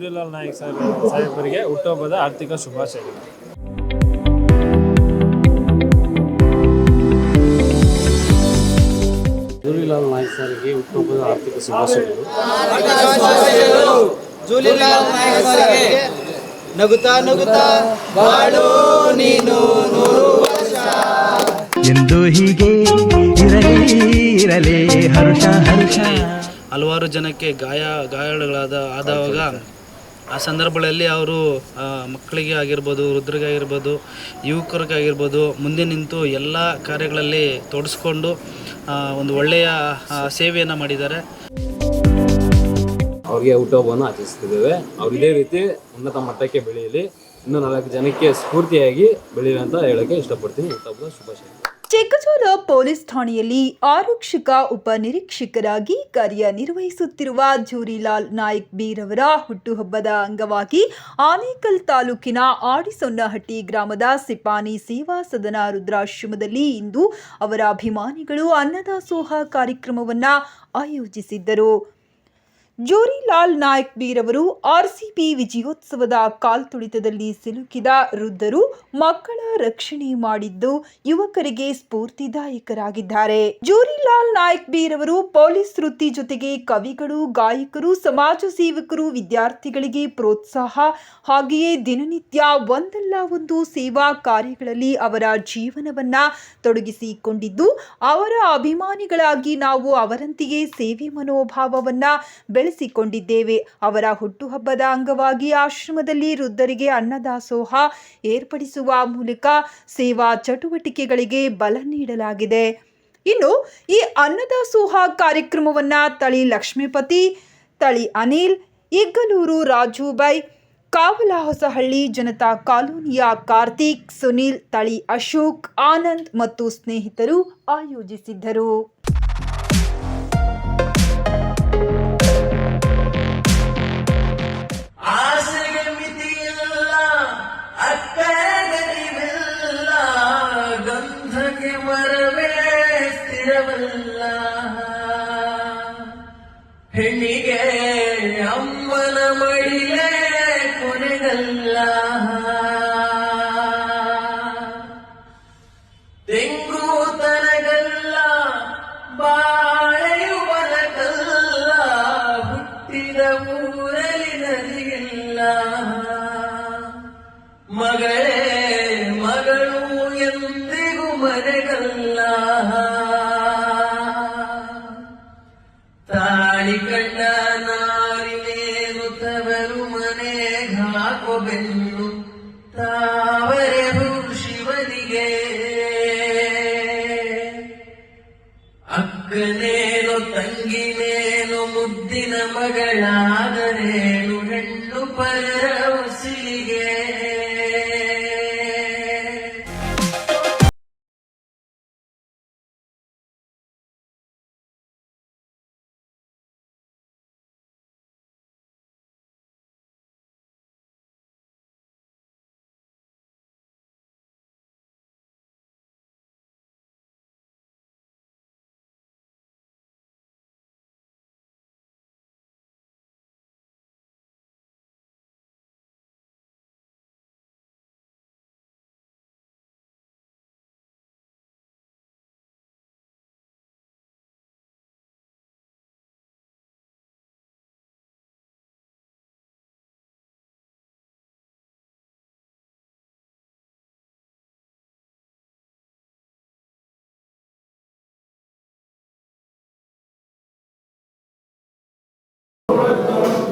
ಜೂರಿಲಾಲ್ Nayak sir ಸಾಹೇಬರಿಗೆ ಹುಟ್ಟುಹಬ್ಬದ ಆರ್ಥಿಕ ಶುಭಾಶಯಗಳು. ಜೂರಿಲಾಲ್ ನಾಯಕ್ ಸಾರಿಗೆ ಹುಟ್ಟುಹಬ್ಬದ ಆರ್ಥಿಕ ಶುಭಾಶಯಗಳು. ನಗುತ್ತಾ ನಗುತ್ತಾ ಬಾಳು ನೀನು ನೂರು ಎಂದು ಹೀಗೆ ಇರಲಿ ಇರಲಿ ಹರುಷ ಹರುಷ. ಹಲವಾರು ಜನಕ್ಕೆ ಗಾಯ ಗಾಯಗಳಾದ ಆದವಾಗ ಆ ಸಂದರ್ಭಗಳಲ್ಲಿ ಅವರು ಮಕ್ಕಳಿಗೆ ಆಗಿರ್ಬೋದು ವೃದ್ಧರಿಗೆ ಆಗಿರ್ಬೋದು ಯುವಕರಿಗಾಗಿರ್ಬೋದು ಮುಂದೆ ನಿಂತು ಎಲ್ಲ ಕಾರ್ಯಗಳಲ್ಲಿ ತೊಡಸ್ಕೊಂಡು ಒಂದು ಒಳ್ಳೆಯ ಸೇವೆಯನ್ನು ಮಾಡಿದ್ದಾರೆ. ಅವ್ರಿಗೆ ಹುಟ್ಟುಹಬ್ಬವನ್ನು ಆಚರಿಸ್ತಿದ್ದೇವೆ. ಅವ್ರು ಇದೇ ರೀತಿ ಉನ್ನತ ಮಟ್ಟಕ್ಕೆ ಬೆಳೆಯಲಿ. ಇನ್ನೂ ನಾಲ್ಕು ಜನಕ್ಕೆ ಸ್ಫೂರ್ತಿಯಾಗಿ ಬೆಳೆಯಲಿ ಅಂತ ಹೇಳೋಕ್ಕೆ ಇಷ್ಟಪಡ್ತೀನಿ. ಹುಟ್ಟುಹಬ್ಬದ ಶುಭಾಶಯ. ಚಿಕ್ಕಜೋಳ ಪೊಲೀಸ್ ಠಾಣೆಯಲ್ಲಿ ಆರಕ್ಷಕ ಉಪನಿರೀಕ್ಷಕರಾಗಿ ಕಾರ್ಯನಿರ್ವಹಿಸುತ್ತಿರುವ ಜೂರಿಲಾಲ್ ನಾಯ್ಕ್ ಬೀರವರ ಹುಟ್ಟುಹಬ್ಬದ ಅಂಗವಾಗಿ ಆನೇಕಲ್ ತಾಲೂಕಿನ ಆಡಿಸೊನ್ನಹಟ್ಟಿ ಗ್ರಾಮದ ಸಿಪಾನಿ ಸೇವಾ ಸದನ ರುದ್ರಾಶ್ರಮದಲ್ಲಿ ಇಂದು ಅವರ ಅಭಿಮಾನಿಗಳು ಅನ್ನದಾಸೋಹ ಕಾರ್ಯಕ್ರಮವನ್ನು ಆಯೋಜಿಸಿದ್ದರು. ಜೋರಿಲಾಲ್ ನಾಯಕ್ ಬೀರವರು ಆರ್ಸಿಬಿ ವಿಜಯೋತ್ಸವದ ಕಾಲ್ತುಳಿತದಲ್ಲಿ ಸಿಲುಕಿದ ವೃದ್ಧರು ಮಕ್ಕಳ ರಕ್ಷಣೆ ಮಾಡಿದ್ದು ಯುವಕರಿಗೆ ಸ್ಫೂರ್ತಿದಾಯಕರಾಗಿದ್ದಾರೆ. ಜೋರಿಲಾಲ್ ನಾಯಕ್ ಬೀರವರು ಪೊಲೀಸ್ ವೃತ್ತಿ ಜೊತೆಗೆ ಕವಿಗಳು, ಗಾಯಕರು, ಸಮಾಜ ಸೇವಕರು, ವಿದ್ಯಾರ್ಥಿಗಳಿಗೆ ಪ್ರೋತ್ಸಾಹ ಹಾಗೆಯೇ ದಿನನಿತ್ಯ ಒಂದಲ್ಲ ಒಂದು ಸೇವಾ ಕಾರ್ಯಗಳಲ್ಲಿ ಅವರ ಜೀವನವನ್ನ ತೊಡಗಿಸಿಕೊಂಡಿದ್ದು, ಅವರ ಅಭಿಮಾನಿಗಳಾಗಿ ನಾವು ಅವರಂತೆಯೇ ಸೇವೆ ಮನೋಭಾವವನ್ನ ಬೆಳೆಸಿಕೊಂಡಿದ್ದೇವೆ ಅವರ ಹುಟ್ಟುಹಬ್ಬದ ಅಂಗವಾಗಿ ಆಶ್ರಮದಲ್ಲಿ ವೃದ್ಧರಿಗೆ ಅನ್ನದಾಸೋಹ ಏರ್ಪಡಿಸುವ ಮೂಲಕ ಸೇವಾ ಚಟುವಟಿಕೆಗಳಿಗೆ ಬಲ ನೀಡಲಾಗಿದೆ. ಇನ್ನು ಈ ಅನ್ನದಾಸೋಹ ಕಾರ್ಯಕ್ರಮವನ್ನು ತಳಿ ಲಕ್ಷ್ಮೀಪತಿ, ತಳಿ ಅನಿಲ್, ಇಗ್ಗಲೂರು ರಾಜುಬೈ ಕಾವಲ ಹೊಸಹಳ್ಳಿ ಜನತಾ ಕಾಲೋನಿಯ ಕಾರ್ತಿಕ್, ಸುನೀಲ್, ತಳಿ ಅಶೋಕ್, ಆನಂದ್ ಮತ್ತು ಸ್ನೇಹಿತರು ಆಯೋಜಿಸಿದ್ದರು. ಹೆಣ್ಣಿಗೆ ಅಮ್ಮನ ಮಡಿಲೇ ಕೊನೆಗಲ್ಲ. ತೆಂಗು ತನಗಲ್ಲ ಬಾಳೆಯು ಬನಕಲ್ಲ ಹುಟ್ಟಿದ ಊರಲ್ಲಿ ನದಿಗಿಲ್ಲ ಅಕ್ಕನೇನು ತಂಗಿನೇನು ಮುದ್ದಿನ ಮಗಳಾದರೇನು ಹೆಣ್ಣು ಪರರ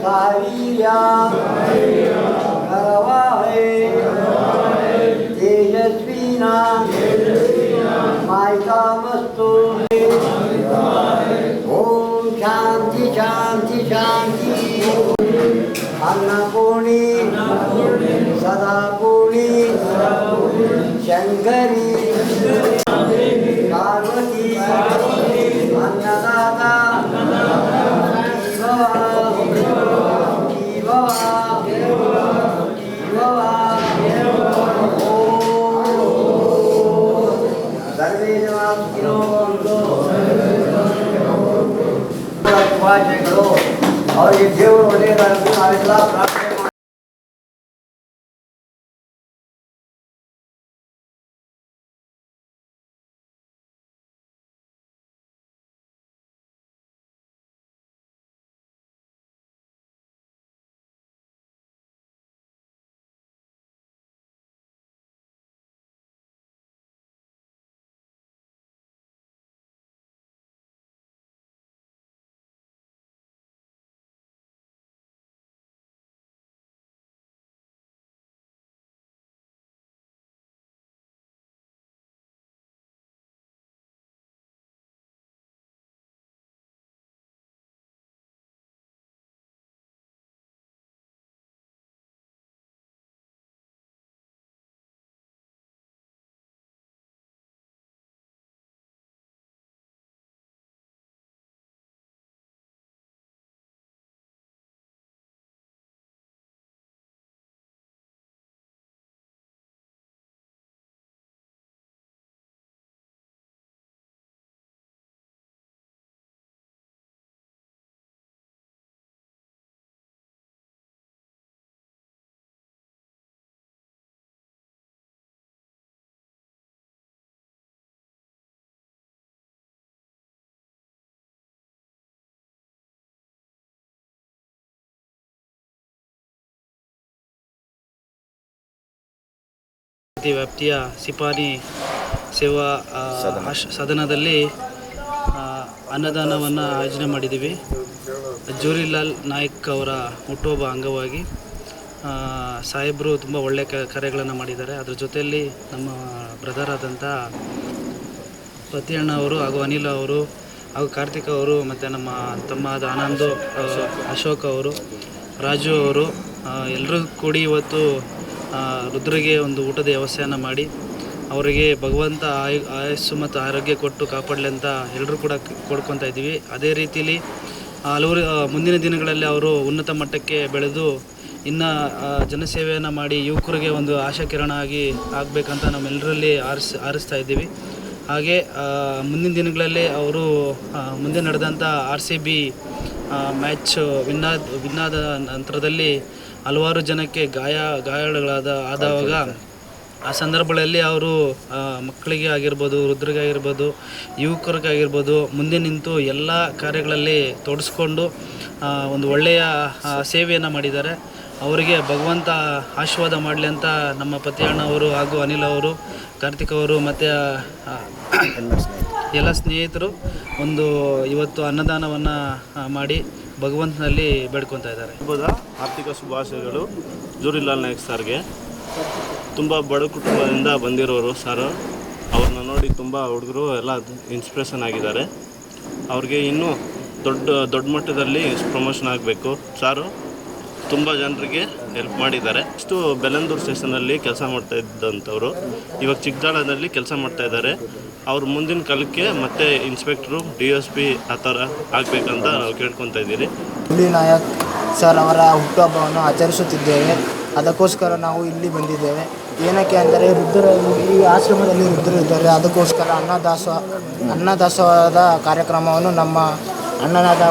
Maria, Maria, Karavale, Karavale, Tejasvina, Tejasvina, Maitamastu, Om Shanti, Shanti, Shanti, Annapurni, Sadapurni, Shankari, ಶುಭಾಶಯಗಳು ಅವರಿಗೆ ದೇವರು ಒಳ್ಳೆಯದಾಗಲಿ ನಾವೆಲ್ಲ ಪ್ರಾರ್ಥನೆ ವ್ಯಾಪ್ತಿಯ ಸಿಪಾರಿ ಸೇವಾ ಸದನದಲ್ಲಿ ಅನ್ನದಾನವನ್ನು ಆಯೋಜನೆ ಮಾಡಿದ್ದೀವಿ ಜೂರಿಲಾಲ್ ನಾಯ್ಕ್ ಅವರ ಹುಟ್ಟುಹಬ್ಬ ಅಂಗವಾಗಿ ಸಾಹೇಬರು ತುಂಬ ಒಳ್ಳೆಯ ಕ ಕಾರ್ಯಗಳನ್ನು ಮಾಡಿದ್ದಾರೆ. ಅದರ ಜೊತೆಯಲ್ಲಿ ನಮ್ಮ ಬ್ರದರ್ ಆದಂಥ ಪತಿಯಣ್ಣ ಅವರು ಹಾಗೂ ಅನಿಲ್ ಅವರು ಹಾಗೂ ಕಾರ್ತಿಕ್ ಅವರು ಮತ್ತು ನಮ್ಮ ತಮ್ಮ ಆದ ಆನಂದು ಅಶೋಕ್ ಅವರು ರಾಜು ಅವರು ಎಲ್ಲರೂ ಕೂಡಿ ಇವತ್ತು ರುದ್ರಿಗೆ ಒಂದು ಊಟದ ವ್ಯವಸ್ಥೆಯನ್ನು ಮಾಡಿ, ಅವರಿಗೆ ಭಗವಂತ ಆಯು, ಆಯಸ್ಸು ಮತ್ತು ಆರೋಗ್ಯ ಕೊಟ್ಟು ಕಾಪಾಡಲಿ ಅಂತ ಎಲ್ಲರೂ ಕೂಡ ಕೊಡ್ಕೊತಾ ಇದ್ದೀವಿ. ಅದೇ ರೀತಿಯಲ್ಲಿ ಹಲವರು ಮುಂದಿನ ದಿನಗಳಲ್ಲಿ ಅವರು ಉನ್ನತ ಮಟ್ಟಕ್ಕೆ ಬೆಳೆದು, ಇನ್ನು ಜನಸೇವೆಯನ್ನು ಮಾಡಿ ಯುವಕರಿಗೆ ಒಂದು ಆಶಾಕಿರಣ ಆಗಿ ಆಗಬೇಕಂತ ನಮ್ಮೆಲ್ಲರಲ್ಲಿ ಆರಿಸ್, ಆರಿಸ್ತಾ ಇದ್ದೀವಿ. ಹಾಗೆ ಮುಂದಿನ ದಿನಗಳಲ್ಲಿ ಅವರು ಮುಂದೆ ನಡೆದಂಥ ಆರ್ ಸಿ ಬಿ ಮ್ಯಾಚ್ ವಿನ್ನಾದ ವಿನ್ನಾದ ನಂತರದಲ್ಲಿ ಹಲವಾರು ಜನಕ್ಕೆ ಗಾಯ ಗಾಯಗಳಾದ ಆದಾಗ ಆ ಸಂದರ್ಭಗಳಲ್ಲಿ ಅವರು ಮಕ್ಕಳಿಗೆ ಆಗಿರ್ಬೋದು ವೃದ್ಧರಿಗೆ ಆಗಿರ್ಬೋದು ಯುವಕರಿಗಾಗಿರ್ಬೋದು ಮುಂದೆ ನಿಂತು ಎಲ್ಲ ಕಾರ್ಯಗಳಲ್ಲಿ ತೊಡಸ್ಕೊಂಡು ಒಂದು ಒಳ್ಳೆಯ ಸೇವೆಯನ್ನು ಮಾಡಿದ್ದಾರೆ. ಅವರಿಗೆ ಭಗವಂತ ಆಶೀರ್ವಾದ ಮಾಡಲಿ ಅಂತ ನಮ್ಮ ಪತಿಯಣ್ಣ ಅವರು ಹಾಗೂ ಅನಿಲ್ ಅವರು ಕಾರ್ತಿಕ್ ಅವರು ಮತ್ತು ಎಲ್ಲ ಸ್ನೇಹಿತರು. ಒಂದು ಇವತ್ತು ಅನ್ನದಾನವನ್ನು ಮಾಡಿ ಭಗವಂತನಲ್ಲಿ ಬೇಡ್ಕೊತಾ ಇದ್ದಾರೆ. ಹಬ್ಬದ ಆರ್ಥಿಕ ಶುಭಾಶಯಗಳು ಜೂರಿಲಾಲ್ ನಾಯಕ್ ಸರ್ಗೆ. ತುಂಬ ಬಡ ಕುಟುಂಬದಿಂದ ಬಂದಿರೋರು ಸರ್, ಅವ್ರನ್ನ ನೋಡಿ ತುಂಬ ಹುಡುಗರು ಎಲ್ಲ ಇನ್ಸ್ಪಿರೇಷನ್ ಆಗಿದ್ದಾರೆ. ಅವ್ರಿಗೆ ಇನ್ನೂ ದೊಡ್ಡ ದೊಡ್ಡ ಮಟ್ಟದಲ್ಲಿ ಪ್ರಮೋಷನ್ ಆಗಬೇಕು. ಸಾರು, ತುಂಬ ಜನರಿಗೆ ಹೆಲ್ಪ್ ಮಾಡಿದ್ದಾರೆ. ಇಷ್ಟು ಬೆಲಂದೂರು ಸ್ಟೇಷನಲ್ಲಿ ಕೆಲಸ ಮಾಡ್ತಾ ಇದ್ದಂಥವ್ರು, ಇವಾಗ ಚಿಕ್ಕದಾಳದಲ್ಲಿ ಕೆಲಸ ಮಾಡ್ತಾ ಇದ್ದಾರೆ. ಅವ್ರ ಮುಂದಿನ ಕಾಲಕ್ಕೆ ಮತ್ತೆ ಇನ್ಸ್ಪೆಕ್ಟ್ರು ಡಿ ಎಸ್ ಪಿ ಆ ಥರ ಆಗಬೇಕಂತ ನಾವು ಕೇಳ್ಕೊತಾ ಇದ್ದೀರಿ. ಹುಲಿ ನಾಯಕ್ ಸರ್ ಅವರ ಹುಟ್ಟುಹಬ್ಬವನ್ನು ಆಚರಿಸುತ್ತಿದ್ದೇವೆ. ಅದಕ್ಕೋಸ್ಕರ ನಾವು ಇಲ್ಲಿ ಬಂದಿದ್ದೇವೆ. ಏನಕ್ಕೆ ಅಂದರೆ ವೃದ್ಧರು ಈ ಆಶ್ರಮದಲ್ಲಿ ವೃದ್ಧರು ಇದ್ದಾರೆ. ಅದಕ್ಕೋಸ್ಕರ ಅನ್ನದಾಸೋಹ ಅನ್ನದಾಸೋಹದ ಕಾರ್ಯಕ್ರಮವನ್ನು ನಮ್ಮ ಅಣ್ಣನಾದ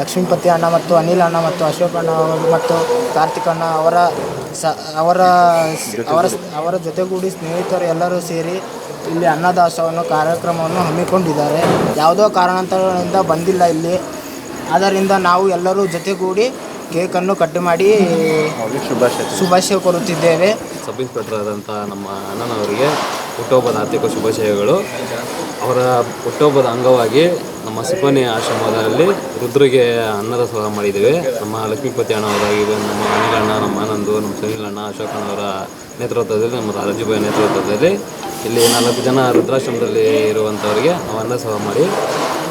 ಲಕ್ಷ್ಮೀಪತಿ ಅಣ್ಣ ಮತ್ತು ಅನಿಲ್ ಅಣ್ಣ ಮತ್ತು ಅಶೋಕ್ ಅಣ್ಣ ಮತ್ತು ಕಾರ್ತಿಕ್ ಅಣ್ಣ ಅವರ ಸ ಅವರ ಅವರ ಅವರ ಜೊತೆಗೂಡಿ ಸ್ನೇಹಿತರು ಎಲ್ಲರೂ ಸೇರಿ ಇಲ್ಲಿ ಅನ್ನದಾಸವನ್ನು ಕಾರ್ಯಕ್ರಮವನ್ನು ಹಮ್ಮಿಕೊಂಡಿದ್ದಾರೆ. ಯಾವುದೋ ಕಾರಣಾಂತರಗಳಿಂದ ಬಂದಿಲ್ಲ ಇಲ್ಲಿ. ಆದ್ದರಿಂದ ನಾವು ಎಲ್ಲರೂ ಜೊತೆಗೂಡಿ ಕೇಕನ್ನು ಕಟ್ ಮಾಡಿ ಶುಭಾಶಯ ಕೋರುತ್ತಿದ್ದೇವೆ. ಸಬ್ ಇನ್ಸ್ಪೆಕ್ಟರ್ ಆದಂಥ ನಮ್ಮ ಅಣ್ಣನವರಿಗೆ ಹುಟ್ಟುಹಬ್ಬದ ಆರ್ಥಿಕ ಶುಭಾಶಯಗಳು. ಅವರ ಹುಟ್ಟುಹಬ್ಬದ ಅಂಗವಾಗಿ ನಮ್ಮ ಸಿಬ್ಬನಿ ಆಶ್ರಮದಲ್ಲಿ ರುದ್ರಿಗೆ ಅನ್ನದ ಸಹ ಮಾಡಿದ್ದೇವೆ. ನಮ್ಮ ಲಕ್ಷ್ಮೀಪತಿ ಅಣ್ಣವರಾಗಿ ನಮ್ಮ ಅನಿಲಣ್ಣ, ನಮ್ಮ ಆನಂದು, ನಮ್ಮ ಸುನೀಲ್ ಅಣ್ಣ ಅಶೋಕ್ ಅಣ್ಣವರ ನೇತೃತ್ವದಲ್ಲಿ, ನಮ್ಮ ರಾಜುಭಾಯಿ ನೇತೃತ್ವದಲ್ಲಿ ಇಲ್ಲಿ ನಾಲ್ಕು ಜನ ರುದ್ರಾಶ್ರಮದಲ್ಲಿ ಇರುವಂಥವ್ರಿಗೆ ನಾವು ಅನ್ನ ಸಹ ಮಾಡಿ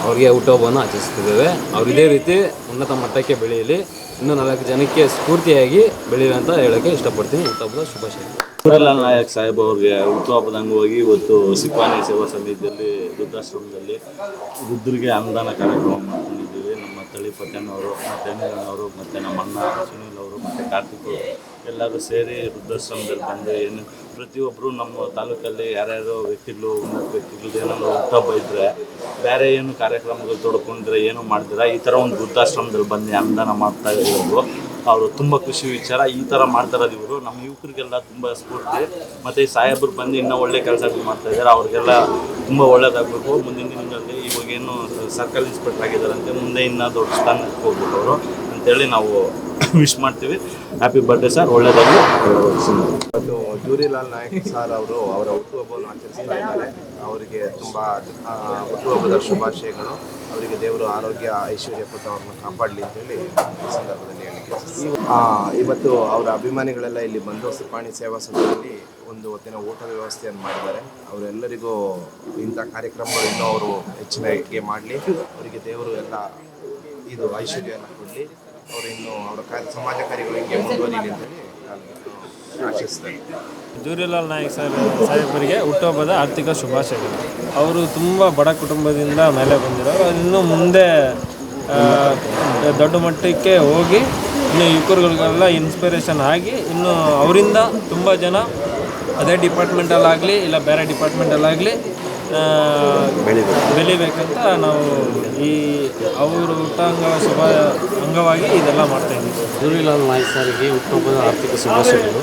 ಅವರಿಗೆ ಹುಟ್ಟುಹಬ್ಬವನ್ನು ಆಚರಿಸ್ತಿದ್ದೇವೆ ಅವ್ರು ಇದೇ ರೀತಿ ಉನ್ನತ ಮಟ್ಟಕ್ಕೆ ಬೆಳೆಯಲಿ. ಇನ್ನೂ ನಾಲ್ಕು ಜನಕ್ಕೆ ಸ್ಫೂರ್ತಿಯಾಗಿ ಬೆಳೀಲಿ ಅಂತ ಹೇಳೋಕ್ಕೆ ಇಷ್ಟಪಡ್ತೀನಿ. ಹುಟ್ಟುಹಬ್ಬದ ಶುಭಾಶಯ. ಸೂರ್ಯಲಾಲ್ ನಾಯಕ್ ಸಾಹೇಬ್ ಅವ್ರಿಗೆ ಹುಟ್ಟುಹಬ್ಬದ ಅಂಗವಾಗಿ ಇವತ್ತು ಸಿಪಾನಿ ಸೇವಾ ಸಮಿತಿಯಲ್ಲಿ ವೃದ್ಧಾಶ್ರಮದಲ್ಲಿ ವೃದ್ಧರಿಗೆ ಅನುದಾನ ಕಾರ್ಯಕ್ರಮ ಮಾಡ್ಕೊಂಡಿದ್ದೀವಿ. ನಮ್ಮ ತಳಿಪಟ್ಟಣ್ಣವರು ಮತ್ತು ಅವರು ಮತ್ತು ನಮ್ಮ ಅಣ್ಣ ಸುನೀಲ್ ಅವರು, ಮತ್ತು ಕಾರ್ತಿಕ್ ಎಲ್ಲರೂ ಸೇರಿ ವೃದ್ಧಾಶ್ರಮದಲ್ಲಿ ಬಂದು ಏನು ಪ್ರತಿಯೊಬ್ಬರು ನಮ್ಮ ತಾಲೂಕಲ್ಲಿ ಯಾರ್ಯಾರೋ ವ್ಯಕ್ತಿಗಳು, ಉನ್ನತ ವ್ಯಕ್ತಿಗಳು, ಏನಾದ್ರು ಹುಟ್ಟುಹಬ್ಬ ಇದ್ದರೆ ಬೇರೆ ಏನು ಕಾರ್ಯಕ್ರಮಗಳು ತೊಡ್ಕೊಂಡ್ರೆ ಏನು ಮಾಡಿದ್ರೆ ಈ ಥರ ಒಂದು ವೃದ್ಧಾಶ್ರಮದಲ್ಲಿ ಬಂದು ಅನುದಾನ ಮಾಡ್ತಾ ಇರೋದು ಅವರು ತುಂಬ ಖುಷಿ ವಿಚಾರ. ಈ ಥರ ಮಾಡ್ತಾರದು ಇವರು. ನಮ್ಮ ಯುವಕರಿಗೆಲ್ಲ ತುಂಬ ಸ್ಫೂರ್ತಿ. ಮತ್ತು ಈ ಸಾಹೇಬರು ಬಂದು ಇನ್ನೂ ಒಳ್ಳೆ ಕೆಲಸಗಳು ಮಾಡ್ತಾ ಇದ್ದಾರೆ. ಅವ್ರಿಗೆಲ್ಲ ತುಂಬ ಒಳ್ಳೇದಾಗಬೇಕು. ಮುಂದಿನ ದಿನಗಳಲ್ಲಿ ಇವಾಗೇನು ಸರ್ಕಲ್ ಇನ್ಸ್ಪೆಕ್ಟರ್ ಆಗಿದ್ದಾರಂತೆ ಮುಂದೆ ಇನ್ನೂ ದೊಡ್ಡ ಸ್ಥಾನಕ್ಕೆ ಹೋಗ್ಬೇಕು ಅವರು. ಅಂತೇಳಿ ನಾವು ವಿಶ್ ಮಾಡ್ತೀವಿ. ಹ್ಯಾಪಿ ಬರ್ಡೇ ಸರ್ ಒಳ್ಳೆಯದಾಗಲಿ ಮತ್ತು ಜೂರಿಲಾಲ್ ನಾಯಕ್ ಸರ್ ಅವರು ಅವರ ಹುಟ್ಟುಹಬ್ಬವನ್ನು ಆಚರಿಸ್ತಾ ಇದ್ದಾರೆ. ಅವರಿಗೆ ತುಂಬ ಹುಟ್ಟುಹಬ್ಬದ ಶುಭಾಶಯಗಳು. ಅವರಿಗೆ ದೇವರು ಆರೋಗ್ಯ ಐಶ್ವರ್ಯ ಕೊಟ್ಟು ಅವ್ರನ್ನ ಕಾಪಾಡಲಿ ಅಂತೇಳಿ ಈ ಸಂದರ್ಭದಲ್ಲಿ ಹೇಳಿಕೆ. ಆ, ಇವತ್ತು ಅವರ ಅಭಿಮಾನಿಗಳೆಲ್ಲ ಇಲ್ಲಿ ಬಂದು ಸಿಪಾಣಿ ಸೇವಾ ಸಂಘದಲ್ಲಿ ಒಂದು ಹೊತ್ತಿನ ಊಟದ ವ್ಯವಸ್ಥೆಯನ್ನು ಮಾಡಿದ್ದಾರೆ. ಅವರೆಲ್ಲರಿಗೂ ಇಂಥ ಕಾರ್ಯಕ್ರಮಗಳಿಂದ ಇನ್ನೂ ಅವರು ಹೆಚ್ಚಿನ ಮಾಡಲಿ. ಅವರಿಗೆ ದೇವರು ಎಲ್ಲ ಇದು ಐಶ್ವರ್ಯವನ್ನು ಕೊಡಲಿ. ಅವರು ಇನ್ನು ಅವರ ಸಮಾಜ ಕಾರ್ಯಗಳು ಹಿಂಗೆ ಜೂರಿಲಾಲ್ ನಾಯಕ್ ಸರ್, ಸಾಹೇಬರಿಗೆ ಹುಟ್ಟುಹಬ್ಬದ ಆರ್ಥಿಕ ಶುಭಾಶಯಗಳು. ಅವರು ತುಂಬ ಬಡ ಕುಟುಂಬದಿಂದ ಮೇಲೆ ಬಂದಿರೋ ಇನ್ನು ಮುಂದೆ ದೊಡ್ಡ ಮಟ್ಟಕ್ಕೆ ಹೋಗಿ ಇನ್ನು ಯುವಕರುಗಳಿಗೆಲ್ಲ ಇನ್ಸ್ಪಿರೇಷನ್ ಆಗಿ ಇನ್ನು ಅವರಿಂದ ತುಂಬ ಜನ ಅದೇ ಡಿಪಾರ್ಟ್ಮೆಂಟಲ್ಲಾಗಲಿ ಇಲ್ಲ ಬೇರೆ ಡಿಪಾರ್ಟ್ಮೆಂಟಲ್ಲಾಗಲಿ ಬೆಳಿಬೇಕಂತ ನಾವು ಈ ಅವರ ಹುಟ್ಟಾಂಗ ಶುಭ ಅಂಗವಾಗಿ ಇದೆಲ್ಲ ಮಾಡ್ತಾಯಿದ್ದೀವಿ ಜೂರಿಲಾಲ್ ನಾಯ್ಕ್ ಸರ್ಗೆ ಹುಟ್ಟುಹಬ್ಬದ ಆರ್ಥಿಕ ಶುಭಾಶಯಗಳು.